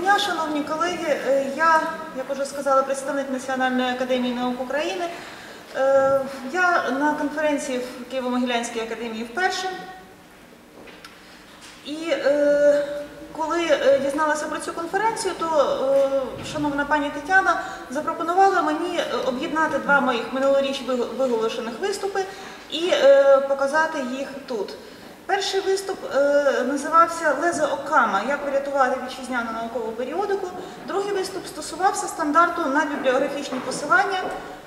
дня, шановні колеги. Е, Я, як вже сказала, представник Національної академії наук України. Е, Я на конференції в Києво-Могилянській академії вперше. І е, коли дізналася про цю конференцію, то шановна пані Тетяна запропонувала мені об'єднати два моїх минулоріч виголошених виступи і показати їх тут. Перший виступ е, називався Лезо Окама Як врятувати вітчизняну наукову періодику. Другий виступ стосувався стандарту на бібліографічні посилання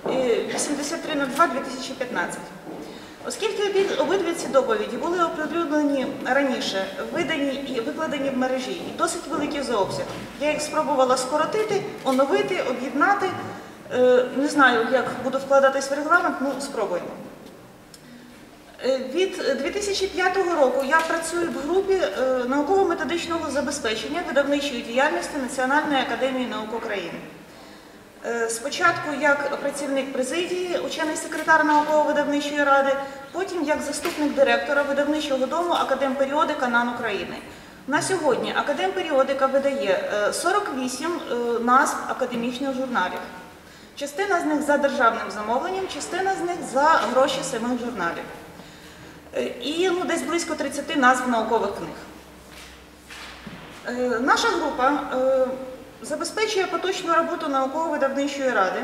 е, 8302-2015. Оскільки обидві ці доповіді були оприлюднені раніше, видані і викладені в мережі, і досить великі за обсяг, я їх спробувала скоротити, оновити, об'єднати. Е, Не знаю, як буду вкладатись в регламент, ну спробуємо. Е, Від 2005 року я працюю в групі е, науково-методичного забезпечення видавничої діяльності Національної академії наук України. Е, Спочатку як працівник президії, учений секретар науково-видавничої ради, потім як заступник директора видавничого дому Академперіодика НАН України. На сьогодні Академперіодика видає е, 48 е, назв академічних журналів. Частина з них за державним замовленням, частина з них за гроші самих журналів. І ну, десь близько 30 назв наукових книг. Е, Наша група е, забезпечує поточну роботу науково-видавничої ради,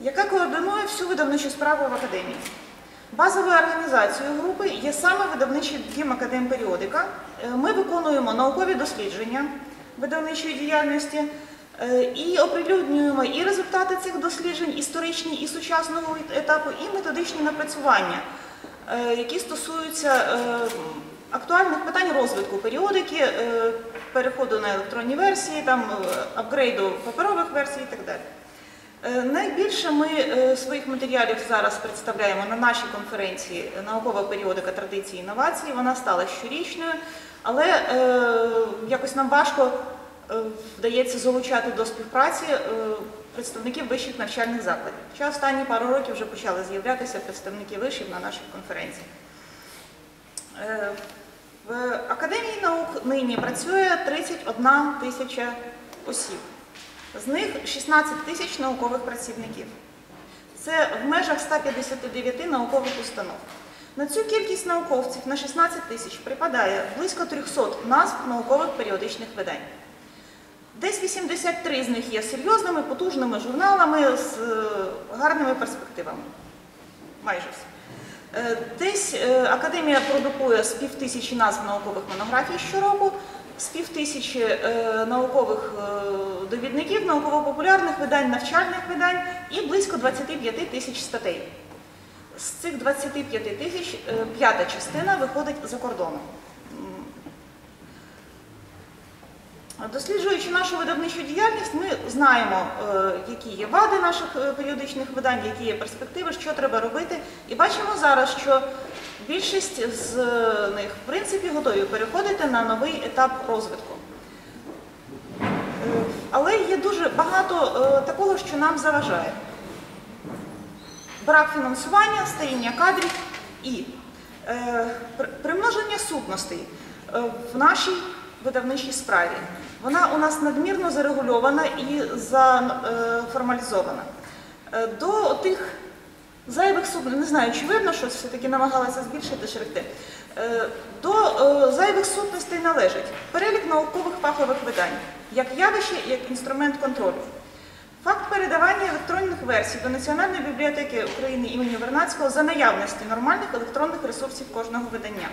яка координує всю видавничу справу в академії. Базовою організацією групи є саме видавничий дім Академперіодика. Е, Ми виконуємо наукові дослідження видавничої діяльності і оприлюднюємо і результати цих досліджень, історичні і сучасного етапу, і методичні напрацювання, які стосуються е, актуальних питань розвитку періодики, е, переходу на електронні версії, е, апгрейду паперових версій і так далі. Е, Найбільше ми е, своїх матеріалів зараз представляємо на нашій конференції Наукова періодика традиції і інновації. Вона стала щорічною, але е, якось нам важко е, вдається залучати до співпраці е, представників вищих навчальних закладів. Хоча останні пару років вже почали з'являтися представники вишів на наших конференціях. Е, В Академії наук нині працює 31 тисяча осіб. З них 16 тисяч наукових працівників. Це в межах 159 наукових установ. На цю кількість науковців на 16 тисяч припадає близько 300 назв наукових періодичних видань. Десь 83 з них є серйозними, потужними журналами з е, гарними перспективами. Майже всі. Е, Десь е, академія продукує з півтисячі назв наукових монографій щороку, з півтисячі е, наукових довідників, науково-популярних видань, навчальних видань і близько 25 тисяч статей. З цих 25 тисяч п'ята частина виходить за кордоном. Досліджуючи нашу видавничу діяльність, ми знаємо, е, які є вади наших е, періодичних видань, які є перспективи, що треба робити. І бачимо зараз, що більшість з них в принципі готові переходити на новий етап розвитку. Е, Але є дуже багато е, такого, що нам заважає. Брак фінансування, старіння кадрів і е, примноження сутностей е, в нашій видавничій справі. Вона у нас надмірно зарегульована і заформалізована. Е, До тих зайвих сутностей, не знаю, чи видно, що все-таки намагалася збільшити шрифти. Е, До е, зайвих сутностей належить перелік наукових фахових видань, як явище, як інструмент контролю. Факт передавання електронних версій до Національної бібліотеки України імені Вернадського за наявності нормальних електронних ресурсів кожного видання.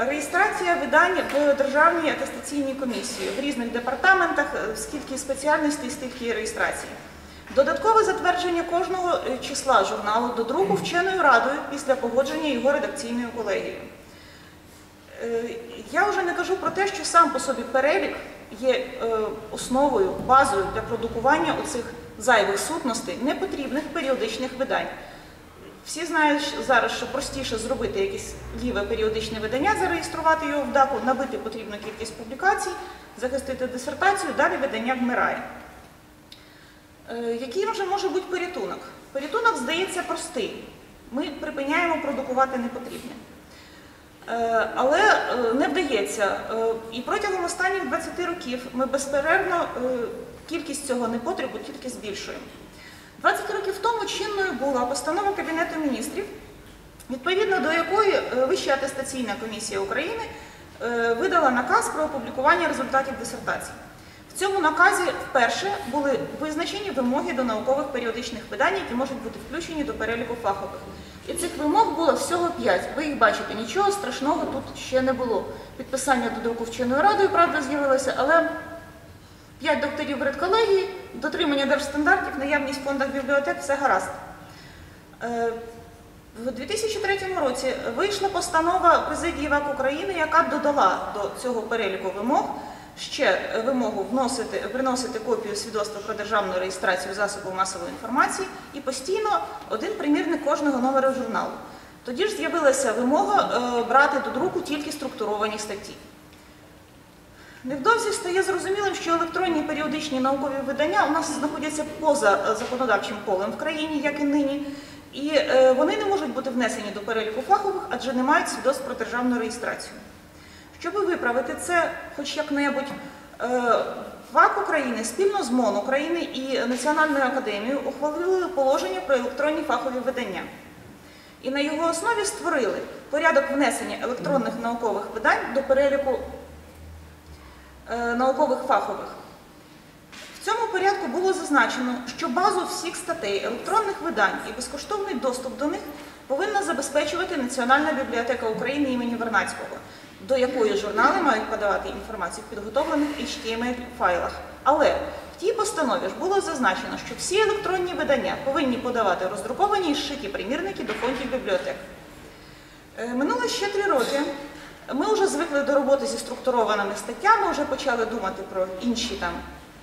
Реєстрація видань в Державній атестаційній комісії в різних департаментах, е, скільки спеціальностей, стільки реєстрацій. Додаткове затвердження кожного е, числа журналу до друку вченою радою після погодження його редакційною колегією. Е, Я вже не кажу про те, що сам по собі перелік є основою, базою для продукування оцих зайвих сутностей, непотрібних періодичних видань. Всі знають зараз, що простіше зробити якесь ліве періодичне видання, зареєструвати його в ДАКу, набити потрібну кількість публікацій, захистити дисертацію, далі видання вмирає. Е, Який вже може бути порятунок? Порятунок здається простий. Ми припиняємо продукувати непотрібне. Е, Але е, не вдається. І протягом останніх 20 років ми безперервно кількість цього непотребу тільки збільшуємо. 20 років тому чинною була постанова Кабінету міністрів, відповідно до якої е, Вища атестаційна комісія України е, видала наказ про опублікування результатів дисертацій. В цьому наказі вперше були визначені вимоги до наукових періодичних видань, які можуть бути включені до переліку фахових. І цих вимог було всього п'ять. Ви їх бачите, нічого страшного тут ще не було. Підписання до друку вченою радою, правда, з'явилося, але п'ять докторів редколегії, дотримання держстандартів, наявність в фондах бібліотек, все гаразд. Е, В 2003 році вийшла постанова президії ВАК України, яка додала до цього переліку вимог ще вимогу вносити, приносити копію свідоцтва про державну реєстрацію засобів масової інформації і постійно один примірник кожного номера журналу. Тоді ж з'явилася вимога е, брати до друку тільки структуровані статті. Невдовзі стає зрозумілим, що електронні періодичні наукові видання у нас знаходяться поза е, законодавчим полем в країні, як і нині, і е, вони не можуть бути внесені до переліку фахових, адже не мають свідоцтв про державну реєстрацію. Щоб виправити це, хоч як-небудь, е, ВАК України спільно з МОН України і Національною академією ухвалили положення про електронні фахові видання. І на його основі створили порядок внесення електронних наукових видань до переліку наукових фахових. В цьому порядку було зазначено, що базу всіх статей електронних видань і безкоштовний доступ до них повинна забезпечувати Національна бібліотека України імені Вернацького, до якої журнали мають подавати інформацію в підготовлених HTML-файлах. Але в тій постанові ж було зазначено, що всі електронні видання повинні подавати роздруковані і зшиті примірники до фондів бібліотек. Е, Минуло ще три роки. Ми вже звикли до роботи зі структурованими статтями, вже почали думати про інші там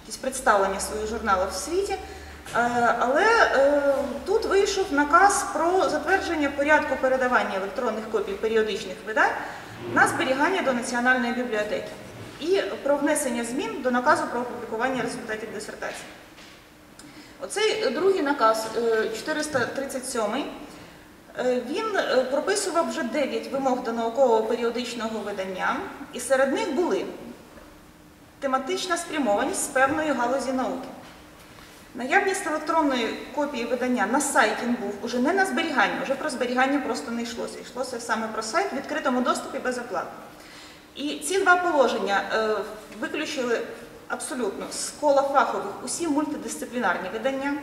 якісь представлення своїх журналів в світі. Е, Але е, тут вийшов наказ про затвердження порядку передавання електронних копій періодичних видань на зберігання до Національної бібліотеки і про внесення змін до наказу про опублікування результатів дисертації. Оцей другий наказ, е, 437, е, він е, прописував вже 9 вимог до наукового періодичного видання, і серед них були тематична спрямованість з певної галузі науки. Наявність електронної копії видання на сайті був уже не на зберігання, вже про зберігання просто не йшлося. Йшлося саме про сайт в відкритому доступі безоплатно. І ці два положення е, виключили абсолютно з кола фахових усі мультидисциплінарні видання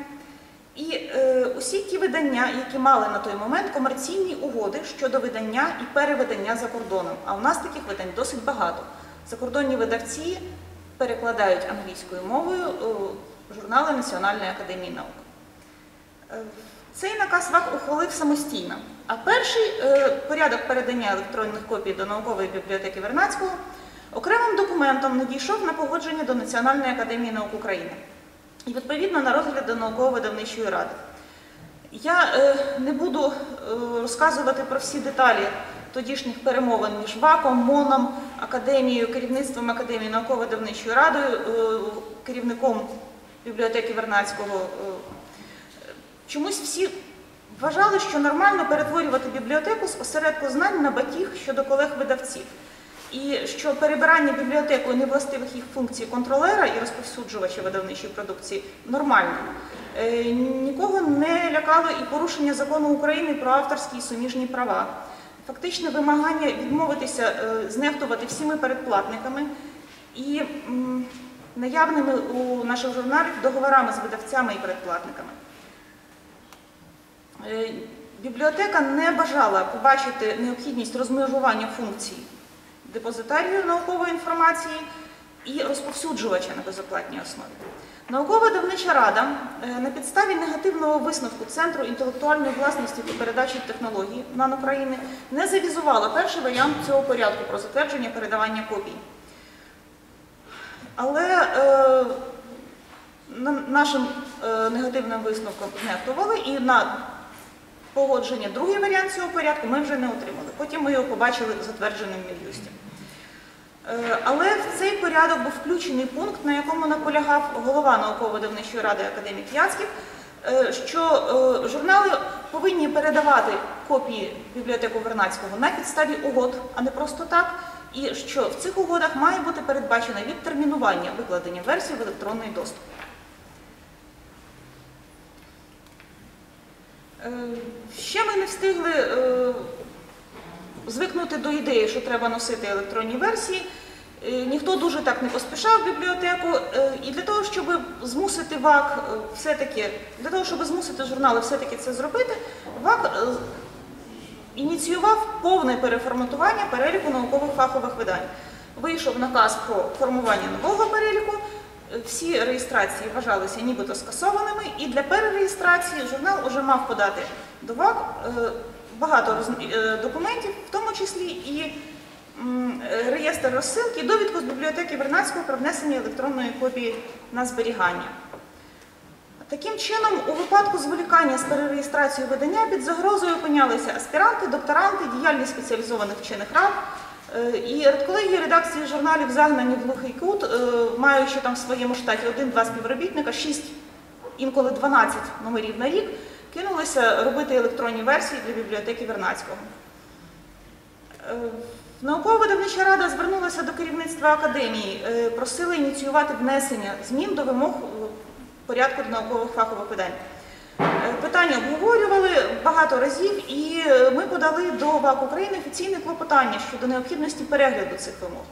і е, усі ті видання, які мали на той момент комерційні угоди щодо видання і перевидання за кордоном. А у нас таких видань досить багато. Закордонні видавці перекладають англійською мовою е, журнали Національної академії наук. Е, Цей наказ ВАК ухвалив самостійно. А перший е, порядок передання електронних копій до наукової бібліотеки Вернацького окремим документом надійшов на погодження до Національної академії наук України і відповідно на розгляд до науково-видавничої ради. Я е, не буду е, розказувати про всі деталі тодішніх перемовин між ВАКом, МОНом, академією, керівництвом академії науково-видавничою радою, е, керівником бібліотеки Вернацького. Е, Чомусь всі вважали, що нормально перетворювати бібліотеку з осередку знань на батіг щодо колег-видавців. І що перебирання бібліотекою невластивих їх функцій контролера і розповсюджувача видавничої продукції нормально. Е, Нікого не лякало і порушення закону України про авторські і суміжні права. Фактичне вимагання відмовитися, е, знехтувати всіми передплатниками і наявними у наших журналів договорами з видавцями і передплатниками. Е, Бібліотека не бажала побачити необхідність розмежування функцій депозитарію наукової інформації і розповсюджувача на безоплатній основі. Наукова давнича рада е, на підставі негативного висновку Центру інтелектуальної власності та передачі технологій НАН України не завізувала перший варіант цього порядку про затвердження передавання копій. Але е, нашим е, негативним висновком знехтували і на погодження другий варіант цього порядку ми вже не отримали. Потім ми його побачили затвердженим. Е, Але в цей порядок був включений пункт, на якому наполягав голова науково-видавничої ради академік Яцьків, е, що е, журнали повинні передавати копії бібліотеку Вернадського на підставі угод, а не просто так. І що в цих угодах має бути передбачено відтермінування викладення версій в електронний доступ. Е, Ще ми не встигли е, звикнути до ідеї, що треба носити електронні версії. Е, Ніхто дуже так не поспішав в бібліотеку. Е, І для того, щоб змусити ВАК е, все-таки, для того, щоб змусити журнали все-таки це зробити, ВАК ініціював повне переформатування переліку наукових фахових видань. Вийшов наказ про формування нового переліку. Всі реєстрації вважалися нібито скасованими, і для перереєстрації журнал уже мав подати до ВАК е, багато е, документів, в тому числі і реєстр розсилки, довідку з бібліотеки Вернадського про внесення електронної копії на зберігання. Таким чином, у випадку зволікання з перереєстрацією видання під загрозою опинялися аспіранти, докторанти, діяльність спеціалізованих вчених рад. Е, І редколегії редакції журналів загнані в глухий кут, е, маючи там в своєму штаті один-два співробітника, 6, інколи 12 номерів на рік, кинулися робити електронні версії для бібліотеки Вернадського. Е, Науково-видавнича рада звернулася до керівництва академії, просила ініціювати внесення змін до вимог порядку наукових фахових видань. Е, Питання обговорювали багато разів, і е, ми подали до ВАК України офіційне клопотання щодо необхідності перегляду цих вимог.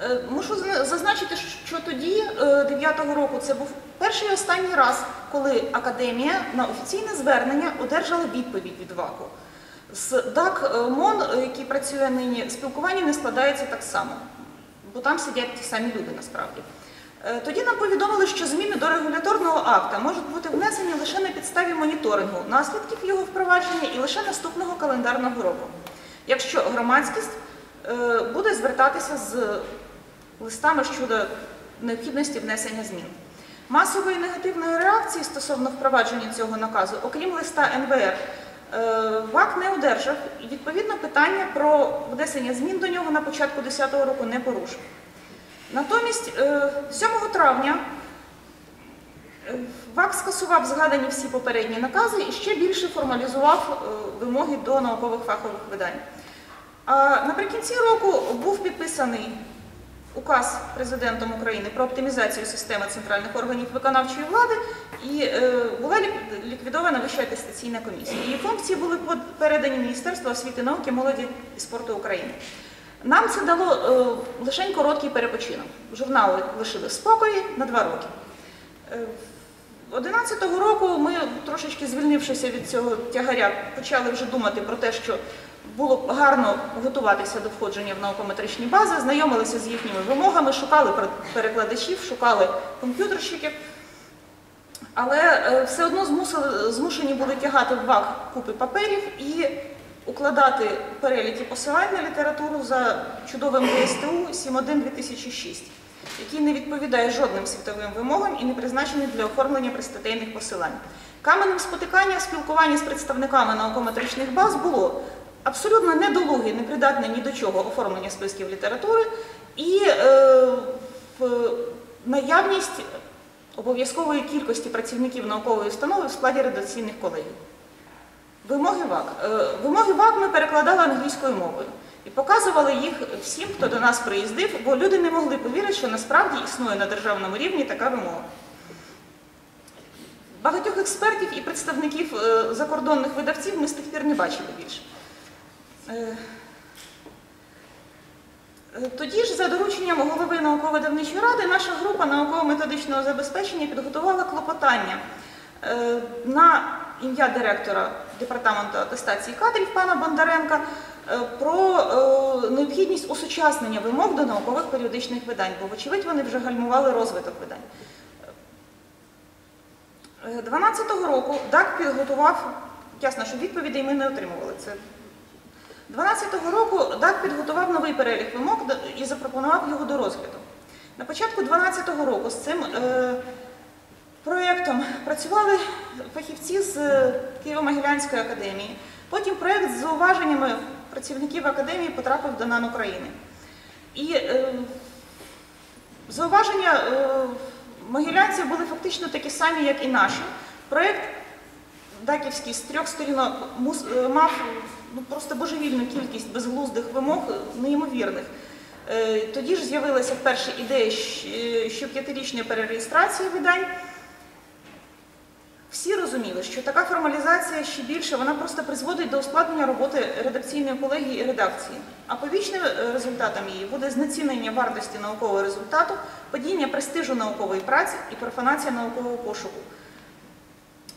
Е, Мушу зазначити, що тоді, е, 9-го року, це був перший і останній раз, коли академія на офіційне звернення одержала відповідь від ВАКу. З ДАК е, МОН, е, який працює нині, спілкування не складається так само, бо там сидять ті самі люди насправді. Е, Тоді нам повідомили, що зміни до регуляторного акта можуть бути внесені лише на підставі моніторингу, наслідків його впровадження і лише наступного календарного року. Якщо громадськість е, буде звертатися з листами щодо необхідності внесення змін. Масової негативної реакції стосовно впровадження цього наказу, окрім листа НВР, е, ВАК не одержав і відповідно питання про внесення змін до нього на початку 2010 року не порушив. Натомість е, 7 травня е, ВАК скасував згадані всі попередні накази і ще більше формалізував е, вимоги до наукових фахових видань. А наприкінці року був підписаний указ президентом України про оптимізацію системи центральних органів виконавчої влади і е, була ліквідована Вища атестаційна комісія. Її функції були передані Міністерству освіти, науки, молоді і спорту України. Нам це дало е, лише короткий перепочинок. Журнали лишили в спокої на два роки. Е, 11-го року ми, трошечки звільнившися від цього тягаря, почали вже думати про те, що було б гарно готуватися до входження в наукометричні бази, знайомилися з їхніми вимогами, шукали перекладачів, шукали комп'ютерщиків. Але е, все одно змусили, змушені були тягати в ВАК купи паперів і укладати переліки посилань на літературу за чудовим ВСТУ 7.1-2006, який не відповідає жодним світовим вимогам і не призначений для оформлення пристатейних посилань. Каменем спотикання в спілкуванні з представниками наукометричних баз було абсолютно недолуге, непридатне ні до чого оформлення списків літератури і е, наявність обов'язкової кількості працівників наукової установи в складі редакційних колегій. Вимоги ВАК. Е, Вимоги ВАК ми перекладали англійською мовою і показували їх всім, хто до нас приїздив, бо люди не могли повірити, що насправді існує на державному рівні така вимога. Багатьох експертів і представників е, закордонних видавців ми з тих пір не бачили більше. Е, Тоді ж, за дорученням голови науково-видавничої ради, наша група науково-методичного забезпечення підготувала клопотання на ім'я директора департаменту атестації кадрів пана Бондаренка е, про е, необхідність усучаснення вимог до наукових періодичних видань, бо, вочевидь, вони вже гальмували розвиток видань. Е, 12-го року ДАК підготував, ясно, що відповідей ми не отримували. Це 12-го року ДАК підготував новий перелік вимог і запропонував його до розгляду. На початку 12-го року з цим е, проєктом працювали фахівці з е, Києво-Могилянської академії. Потім проєкт з зауваженнями працівників академії потрапив до НАН України. І е, зауваження е, могилянців були фактично такі самі, як і наші. Проєкт Даківський з трьох сторінок мус- е, мав ну, просто божевільну кількість безглуздих вимог, е, неймовірних. Е, Тоді ж з'явилася перша ідея е, щоп'ятирічної перереєстрації видань. Всі розуміли, що така формалізація ще більше вона просто призводить до ускладнення роботи редакційної колегії і редакції. А побічним е, результатом її буде знецінення вартості наукового результату, падіння престижу наукової праці і профанація наукового пошуку.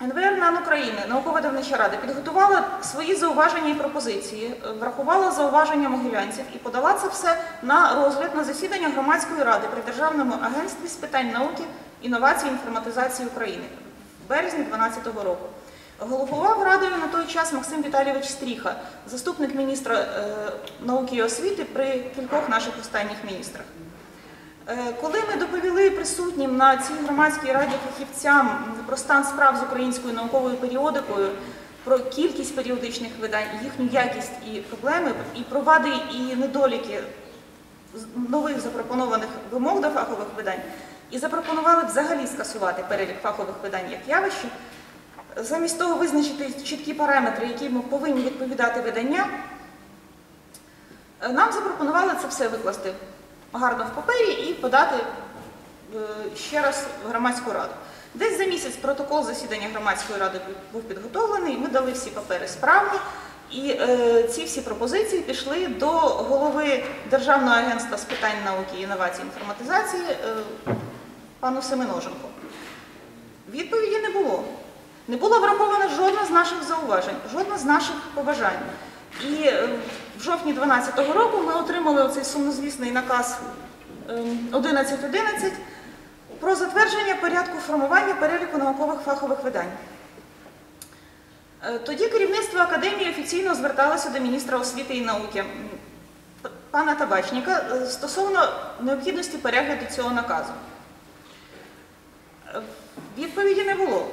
НВР НАН України, науково-давнича рада, підготувала свої зауваження і пропозиції, е, врахувала зауваження могилянців і подала це все на розгляд на засідання громадської ради при Державному агентстві з питань науки, інновацій і інформатизації України в березні 2012 року. Головував радою на той час Максим Віталійович Стріха, заступник міністра е, науки і освіти при кількох наших останніх міністрах. Е, Коли ми доповіли присутнім на цій громадській раді фахівцям про стан справ з українською науковою періодикою, про кількість періодичних видань, їхню якість і проблеми, і про вади і недоліки нових запропонованих вимог до фахових видань, і запропонували взагалі скасувати перелік фахових видань як явище, замість того визначити чіткі параметри, яким повинні відповідати видання, Е, Нам запропонували це все викласти гарно в папері і подати е, ще раз в громадську раду. Десь за місяць протокол засідання громадської ради був- підготовлений, ми дали всі папери справні, і е, ці всі пропозиції пішли до голови Державного агентства з питань науки, інновацій інформатизації е, пану Семеноженку. Відповіді не було. Не було враховано жодна з наших зауважень, жодна з наших побажань. І е, в жовтні 2012 року ми отримали оцей сумнозвісний наказ ем, 1111 про затвердження порядку формування переліку наукових фахових видань. Е, Тоді керівництво академії офіційно зверталося до міністра освіти і науки пана Табачніка е, стосовно необхідності перегляду цього наказу. Відповіді не було.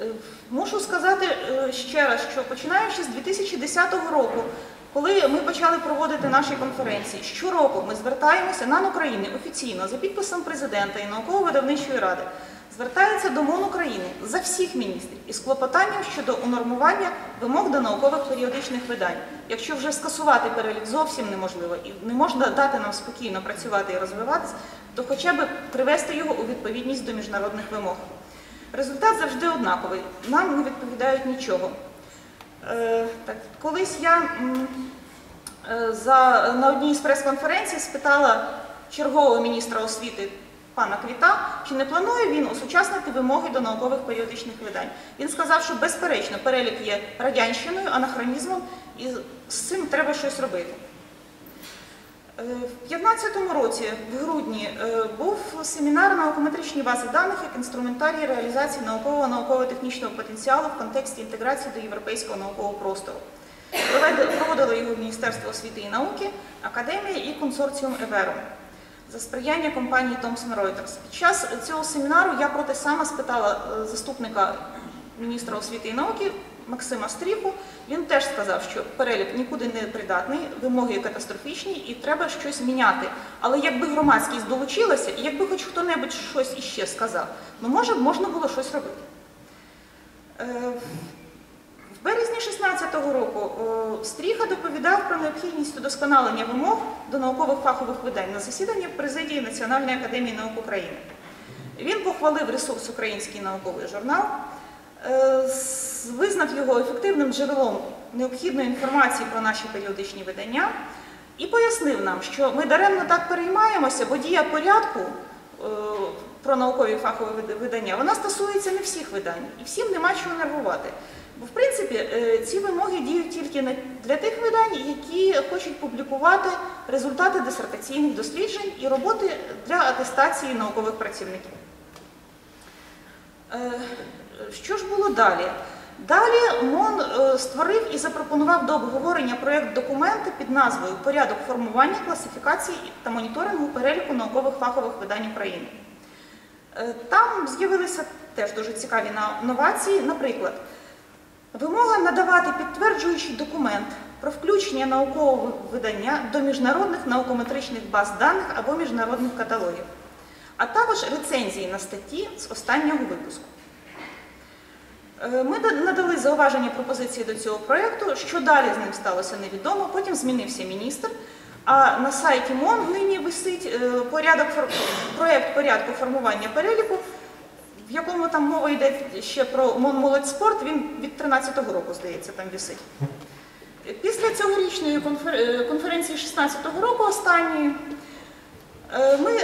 Е, Мушу сказати е, ще раз, що починаючи з 2010 року, коли ми почали проводити наші конференції, щороку ми звертаємося на України офіційно за підписом президента і науково-видавничої ради, звертається до МОН України за всіх міністрів із клопотанням щодо унормування вимог до наукових періодичних видань. Якщо вже скасувати перелік зовсім неможливо і не можна дати нам спокійно працювати і розвиватися, то хоча б привести його у відповідність до міжнародних вимог. Результат завжди однаковий. Нам не відповідають нічого. Е, так, колись я е, за, на одній з прес-конференцій спитала чергового міністра освіти пана Квіта, чи не планує він осучаснити вимоги до наукових періодичних видань. Він сказав, що безперечно перелік є радянщиною, анахронізмом, і з цим треба щось робити. Е, В 2015 році, в грудні, е, був семінар наукометричні бази даних як інструментарій реалізації наукового науково-технічного потенціалу в контексті інтеграції до європейського наукового простору. Проводило його Міністерство освіти і науки, Академія і консорціум ЕВЕРУ за сприяння компанії Thomson Reuters. Під час цього семінару я про те саме спитала е, заступника міністра освіти і науки Максима Стріху. Він теж сказав, що перелік нікуди не придатний, вимоги катастрофічні і треба щось міняти. Але якби громадськість долучилася, і якби хоч хто-небудь щось іще сказав, ну може можна було щось робити. Е, В березні 2016 року Стріха доповідав про необхідність удосконалення вимог до наукових фахових видань на засіданні президії Національної академії наук України. Він похвалив ресурс Український науковий журнал, визнав його ефективним джерелом необхідної інформації про наші періодичні видання і пояснив нам, що ми даремно так переймаємося, бо дія порядку е, про наукові фахові видання вона стосується не всіх видань, і всім нема чого нервувати. Бо, в принципі, е, ці вимоги діють тільки для тих видань, які хочуть публікувати результати дисертаційних досліджень і роботи для атестації наукових працівників. Що ж було далі? Далі МОН е, створив і запропонував до обговорення проєкт документа під назвою Порядок формування, класифікації та моніторингу переліку наукових фахових видань України. Е, Там з'явилися теж дуже цікаві новації. Наприклад, вимога надавати підтверджуючий документ про включення наукового видання до міжнародних наукометричних баз даних або міжнародних каталогів. а також рецензії на статті з останнього випуску. Е, Ми надали зауваження пропозиції до цього проєкту. Що далі з ним сталося, невідомо. Потім змінився міністр. А на сайті МОН нині висить е, порядок проєкт порядку формування переліку, в якому там мова йде ще про МОН молодь спорт. Він від 13-го року, здається, там висить. Після цьогорічної е, конференції 16-го року останньої ми,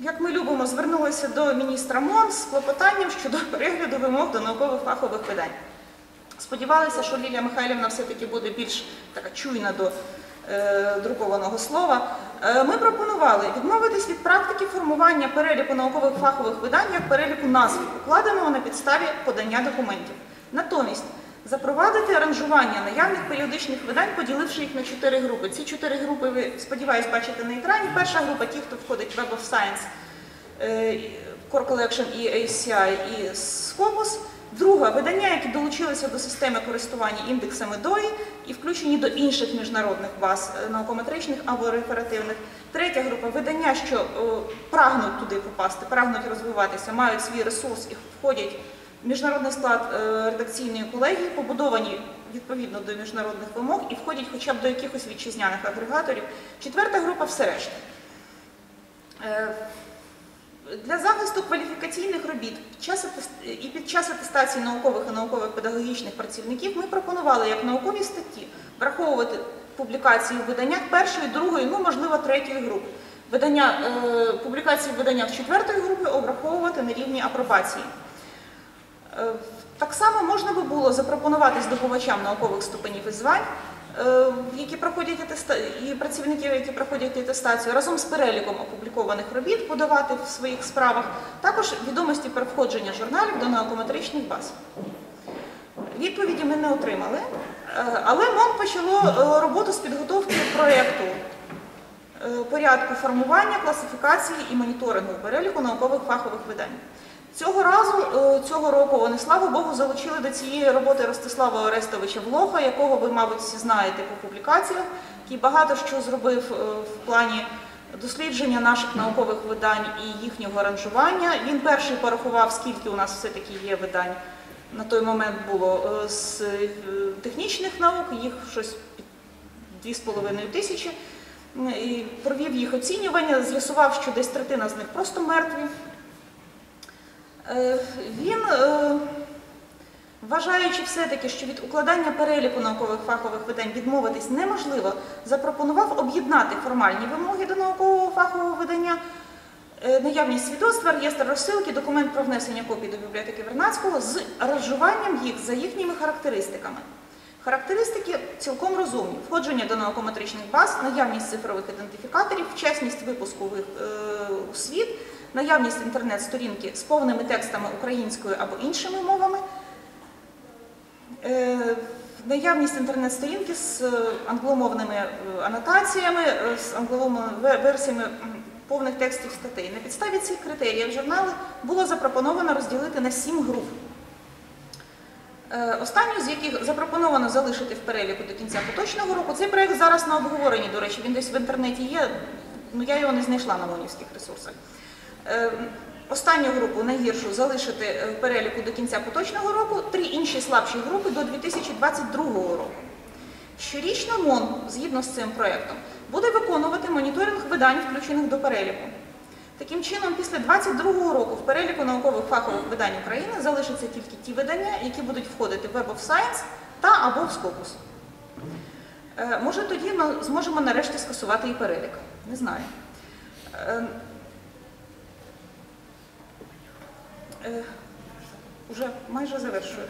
як ми любимо, звернулися до міністра МОН з клопотанням щодо перегляду вимог до наукових фахових видань. Сподівалися, що Лілія Михайлівна все-таки буде більш така чуйна до е, друкованого слова. Е, ми пропонували відмовитись від практики формування переліку наукових фахових видань як переліку назв, укладеного на підставі подання документів. Натомість запровадити аранжування наявних періодичних видань, поділивши їх на чотири групи. Ці чотири групи ви сподіваюсь бачите на екрані. Перша група ті, хто входить в Web of Science, е, Core Collection і ACI і Scopus. Друга видання, які долучилися до системи користування індексами DOI і включені до інших міжнародних баз е, наукометричних або реферативних. Третя група видання, що е, прагнуть туди попасти, прагнуть розвиватися, мають свій ресурс і входять міжнародний склад е, редакційної колегії, побудовані відповідно до міжнародних вимог і входять хоча б до якихось вітчизняних агрегаторів. Четверта група все решта. Е, для захисту кваліфікаційних робіт і під час атестації наукових і науково-педагогічних працівників ми пропонували як наукові статті враховувати публікації в виданнях першої, другої, ну можливо, третьої. Видання, е, публікації в виданнях четвертої групи обраховувати на рівні апробації. Е, Так само можна би було запропонувати здобувачам наукових ступенів і звань, е, які проходять атеста... і працівників, які проходять атестацію, разом з переліком опублікованих робіт подавати в своїх справах, також відомості про входження журналів до наукометричних баз. Відповіді ми не отримали, е, але МОН почало роботу з підготовки проєкту порядку формування, класифікації і моніторингу переліку наукових фахових видань. Цього разу, е, цього року вони, слава Богу, залучили до цієї роботи Ростислава Орестовича Влоха, якого ви, мабуть, знаєте по публікаціях, який багато що зробив е, в плані дослідження наших наукових видань і їхнього аранжування. Він перший порахував, скільки у нас все-таки є видань. На той момент було е, з технічних наук, їх щось під 2,5 тисячі. І провів їх оцінювання, з'ясував, що десь третина з них просто мертві. Е, Він, е, вважаючи все-таки, що від укладання переліку наукових фахових видань відмовитись неможливо, запропонував об'єднати формальні вимоги до наукового фахового видання, е, наявність свідоцтва, реєстр розсилки, документ про внесення копій до бібліотеки Вернадського з аранжуванням їх за їхніми характеристиками. Характеристики цілком розумні: входження до наукометричних баз, наявність цифрових ідентифікаторів, вчасність випуску в- світ, наявність інтернет-сторінки з повними текстами українською або іншими мовами, е, наявність інтернет-сторінки з е, англомовними е, анотаціями, з англомовними версіями повних текстів статей. На підставі цих критеріїв журнали було запропоновано розділити на сім груп. Останню з яких запропоновано залишити в переліку до кінця поточного року. Цей проект зараз на обговоренні, до речі, він десь в інтернеті є, ну я його не знайшла на монівських ресурсах. Е, Останню групу найгіршу залишити е, в переліку до кінця поточного року, три інші слабші групи до 2022 року. Щорічно МОН, згідно з цим проектом, буде виконувати моніторинг видань, включених до переліку. Таким чином, після 2022 року в переліку наукових фахових видань України залишаться тільки ті видання, які будуть входити в Web of Science та або в Scopus. Е, Може, тоді ми зможемо нарешті скасувати і перелік. Не знаю. Е, е, Уже майже завершую.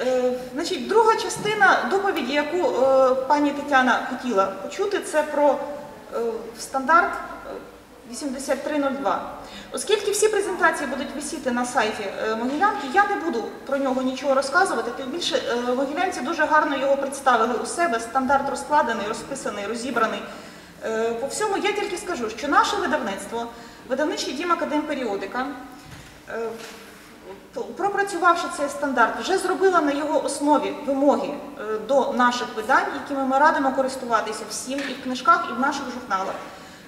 Е, значить, друга частина доповіді, яку е, пані Тетяна хотіла почути, це про е, стандарт е, 8302. Оскільки всі презентації будуть висіти на сайті е, Могилянки, я не буду про нього нічого розказувати. Тим більше е, могилянці дуже гарно його представили у себе. Стандарт розкладений, розписаний, розібраний. Е, По всьому я тільки скажу, що наше видавництво, видавничий дім Академперіодика, е, пропрацювавши цей стандарт, вже зробила на його основі вимоги е, до наших видань, якими ми радимо користуватися всім і в книжках, і в наших журналах.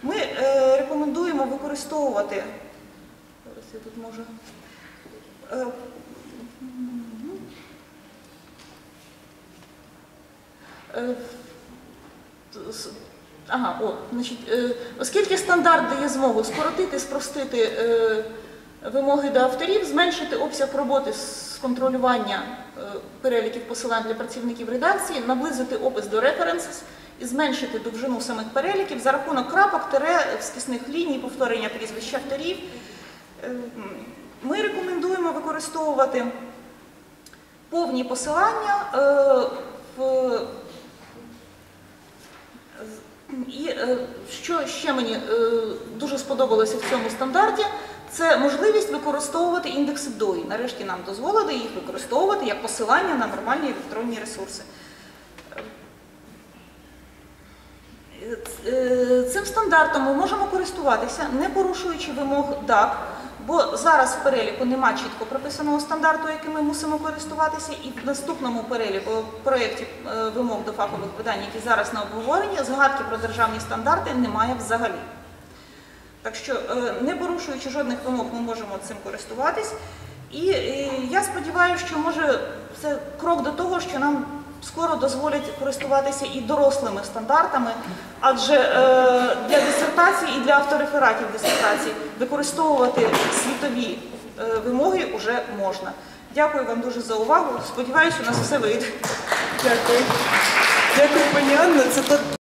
Ми е, рекомендуємо використовувати тут. Е, Е, с- Ага, о, значить, е, оскільки стандарт дає змогу скоротити, спростити е, вимоги до авторів, зменшити обсяг роботи з контролювання е, переліків посилань для працівників редакції, наблизити опис до references і зменшити довжину самих переліків за рахунок крапок, тире, скисних ліній, повторення прізвищ авторів. Е, Ми рекомендуємо використовувати повні посилання е, в і що ще мені дуже сподобалося в цьому стандарті, це можливість використовувати індекси DOI. Нарешті нам дозволили їх використовувати як посилання на нормальні електронні ресурси. Е, е, Цим стандартом ми можемо користуватися, не порушуючи вимог ДАК, бо зараз в переліку нема чітко прописаного стандарту, яким ми мусимо користуватися, і в наступному переліку проєкті е, вимог до фахових видань, які зараз на обговоренні, згадки про державні стандарти немає взагалі. Так що, е, не порушуючи жодних вимог, ми можемо цим користуватись. І я сподіваюся, що може це крок до того, що нам скоро дозволять користуватися і дорослими стандартами, адже е, для дисертацій і для авторефератів дисертацій використовувати світові е, вимоги вже можна. Дякую вам дуже за увагу. Сподіваюся, у нас все вийде. Дякую. Дякую, пані Анна.